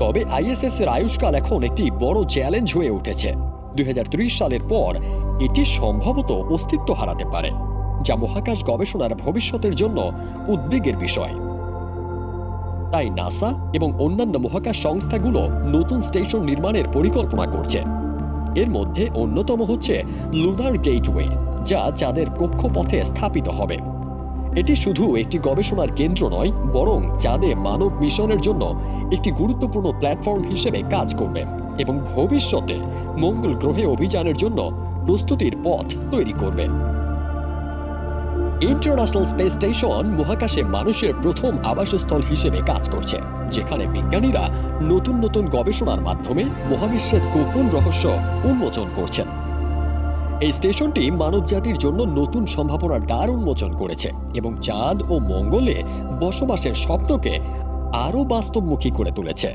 তবে আইএসএস এর আয়ুষ্কাল এখন একটি বড় চ্যালেঞ্জ হয়ে উঠেছে। দুই হাজার ত্রিশ সালের পর এটি সম্ভবত অস্তিত্ব হারাতে পারে, যা মহাকাশ গবেষণার ভবিষ্যতের জন্য উদ্বেগের বিষয়। তাই নাসা এবং অন্যান্য মহাকাশ সংস্থাগুলো নতুন স্টেশন নির্মাণের পরিকল্পনা করছে। এর মধ্যে অন্যতম হচ্ছে লুনার গেটওয়ে যা চাঁদের কক্ষপথে স্থাপিত হবে। এটি শুধু একটি গবেষণার কেন্দ্র নয়, বরং চাঁদে মানব মিশনের জন্য একটি গুরুত্বপূর্ণ প্ল্যাটফর্ম হিসেবে কাজ করবে এবং ভবিষ্যতে মঙ্গল গ্রহে অভিযানের জন্য প্রস্তুতির পথ তৈরি করবে। ইন্টারন্যাশনাল স্পেস স্টেশন মহাকাশে মানুষের প্রথম আবাসস্থল হিসেবে কাজ করছে, যেখানে বিজ্ঞানীরা নতুন নতুন গবেষণার মাধ্যমে মহাবিশ্বের গোপন রহস্য উন্মোচন করছেন। এই স্টেশনটি মানবজাতির জন্য নতুন সম্ভাবনার দ্বার উন্মোচন করেছে এবং চাঁদ ও মঙ্গলে বসবাসের স্বপ্নকে আরও বাস্তবমুখী করে তুলেছে।